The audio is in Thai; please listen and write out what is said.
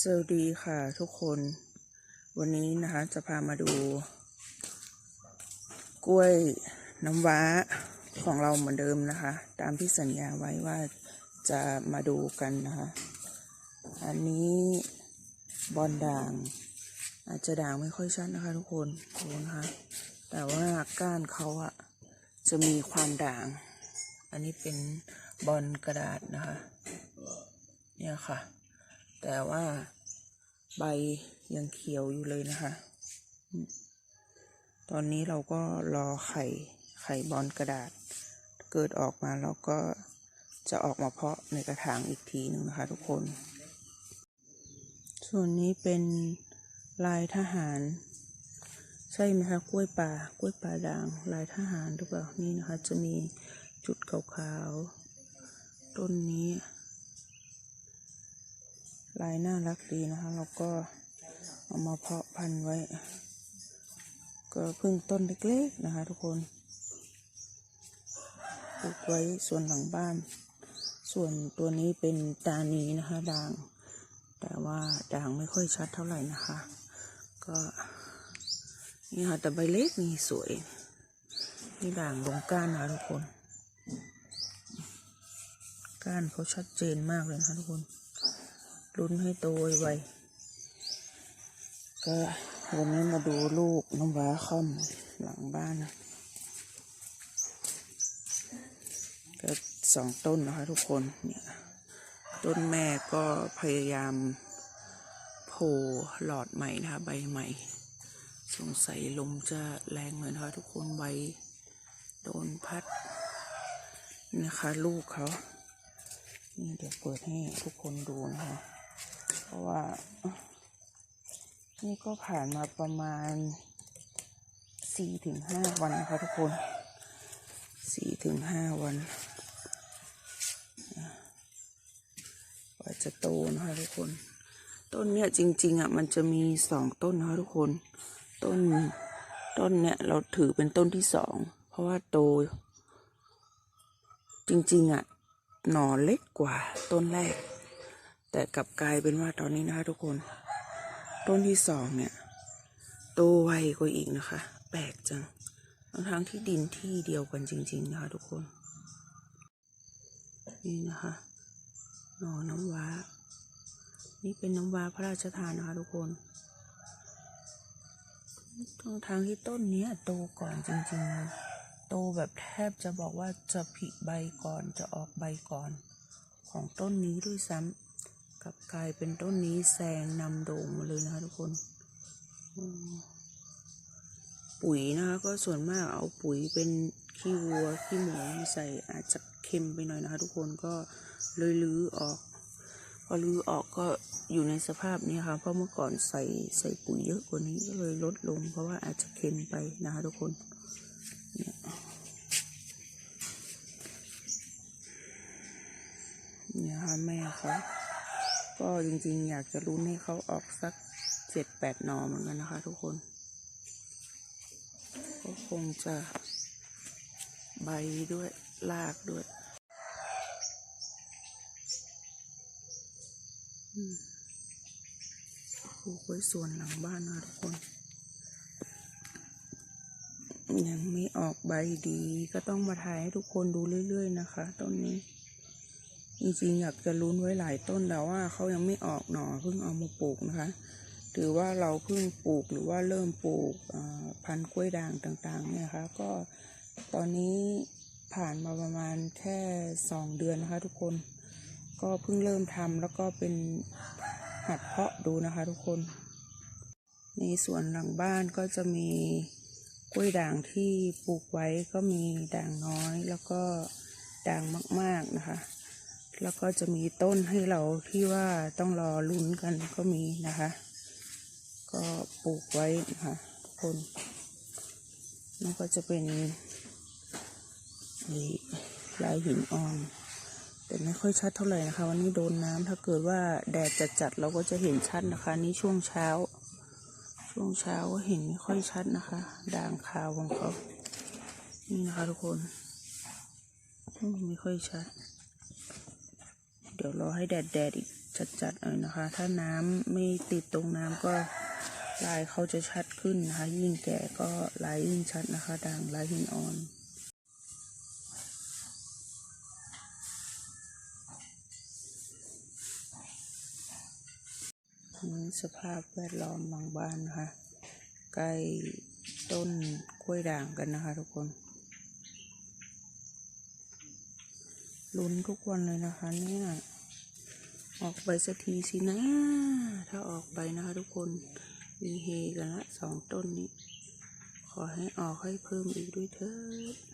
สวัสดีค่ะทุกคน วันนี้นะคะจะพามาดู กล้วยน้ำว้าของเราเหมือนเดิมนะคะ ตามที่สัญญาไว้ว่าจะมาดูกันนะคะ อันนี้บอลด่าง อาจจะด่างไม่ค่อยชัดนะคะ ทุกคนดูนะคะแต่ว่าก้านเขาอะจะมีความด่าง อันนี้เป็นบอลกระดาษนะคะ เนี่ยค่ะ แต่ว่าใบยังเขียวอยู่เลยนะคะ ตอนนี้เราก็รอไข่ไข่บอลกระดาษ เกิดออกมาแล้วก็จะออกมาเพาะในกระถางอีกทีหนึ่งนะคะทุกคน ส่วนนี้เป็นลายทหาร ใช่ไหมคะกล้วยป่ากล้วยป่าด่างลายทหารหรือเปล่านี่นะคะ จะมีจุดขาวๆต้นนี้ ลายน่ารักดีนะคะเราก็เอามาเพาะพันธุ์ไว้ ก็พิ่งต้นเล็กๆนะคะ ทุกคนปลูกไว้ส่วนหลังบ้าน ส่วนตัวนี้เป็นตานีนะคะด่าง แต่ว่าด่างไม่ค่อยชัดเท่าไหร่นะคะ ก็นี่ค่ะแต่ใบเล็กนี่สวย นี่ด่างลงก้านนะทุกคน ก้านเขาชัดเจนมากเลยนะคะทุกคน ลุ้นให้โตไวก็วันนี้มาดูลูกน้ำว้าค่อมหลังบ้านนะก็สองต้นนะคะทุกคนเนี่ยต้นแม่ก็พยายามโผล่หลอดใหม่นะคะใบใหม่ สงสัยลมจะแรงเลยนะคะทุกคนใบโดนพัดนะคะ ลูกเขานี่เดี๋ยวเปิดให้ทุกคนดูนะคะ เพราะว่า นี่ก็ผ่านมาประมาณสี่ถึงห้าวันนะคะทุกคนสี่ถึงห้าวันกว่าจะโตนะคะทุกคน ต้นเนี่ยจริง ๆอะมันจะมีสองต้นนะคะทุกคน ต้นต้นเนี่ยเราถือเป็นต้นที่สองเพราะว่าโต จริง ๆอะหน่อเล็กกว่าต้นแรก แต่กลับกลายเป็นว่าตอนนี้นะคะทุกคน ต้นที่สองเนี่ย โตไวกว่าอีกนะคะ แปลกจังทั้งทั้งที่ดินที่เดียวกันจริง ๆ นะคะทุกคน นี่นะคะหนอน้ำว้า นี่เป็นน้ำว้าพระราชทานนะคะทุกคนทั้งทางที่ต้นนี้โตก่อนจริงๆ โตแบบแทบจะบอกว่าจะผลิใบก่อนจะออกใบก่อน ของต้นนี้ด้วยซ้ำ กับกลายเป็นต้นนี้แซงนำโด่งมาเลยนะคะทุกคน ปุ๋ยนะคะก็ส่วนมากเอาปุ๋ยเป็นขี้วัวขี้หมูใส่อาจจะเค็มไปหน่อยนะคะ ทุกคนก็เลยลื้อออกพอลื้อออกก็อยู่ในสภาพนี้ค่ะเพราะเมื่อก่อนใส่ใส่ปุ๋ยเยอะกว่านี้ก็เลยลดลง เพราะว่าอาจจะเค็มไปนะคะ ทุกคนเนี่ยเนี่ยค่ะแม่เขา ก็จริงๆ อยากจะรุ้นให้เขาออกสักเจ็ดแปดนอเหมือนกันนะคะ ทุกคน ก็คงจะใบด้วยรากด้วยปลูกไว้ส่วนหลังบ้านนะทุกคน ยังไม่ออกใบดีก็ต้องมาถ่ายให้ทุกคนดูเรื่อยๆนะคะต้นนี้ จริงๆอยากจะลุ้นไว้หลายต้นแต่ว่าเขายังไม่ออกหน่อเพิ่งเอามาปลูกนะคะ ถือว่าเราเพิ่งปลูกหรือว่าเริ่มปลูกพันธุ์กล้วยด่างต่างๆ เนี่ยค่ะก็ตอนนี้ผ่านมาประมาณแค่สองเดือนนะคะทุกคน ก็เพิ่งเริ่มทำแล้วก็เป็นหัดเพาะดูนะคะทุกคน ในส่วนหลังบ้านก็จะมีกล้วยด่างที่ปลูกไว้ก็มีด่างน้อยแล้วก็ด่างมาก ๆนะคะ แล้วก็จะมีต้นให้เราที่ว่าต้องรอลุ้นกันก็มีนะคะ ก็ปลูกไว้นะคะคนนั่นก็จะเป็นลายหินอ่อนแต่ไม่ค่อยชัดเท่าไหร่นะคะ วันนี้โดนน้ำถ้าเกิดว่าแดดจัดๆเราก็จะเห็นชัดนะคะ นี่ช่วงเช้า ช่วงเช้าก็เห็นไม่ค่อยชัดนะคะ ด่างขาวของเขา นี่นะคะทุกคนไม่ค่อยชัด เดี๋ยวรอให้แดดแดดอีกจัดๆหน่อยนะคะ ถ้าน้ำไม่ติดตรงน้ำก็ลายเขาจะชัดขึ้นนะคะ ยิ่งแก่ก็ลายยิ่งชัดนะคะ ด่างลายหินอ่อนนี่สภาพแวดล้อมบางบ้านนะคะใกล้ต้นกล้วยด่างกันนะคะทุกคน ลุ้นทุกวันเลยนะคะเนี่ยออกใบสักทีสินะ ถ้าออกใบนะคะทุกคนมีเฮกันละสองต้นนี้ ขอให้ออกให้เพิ่มอีกด้วยเถิด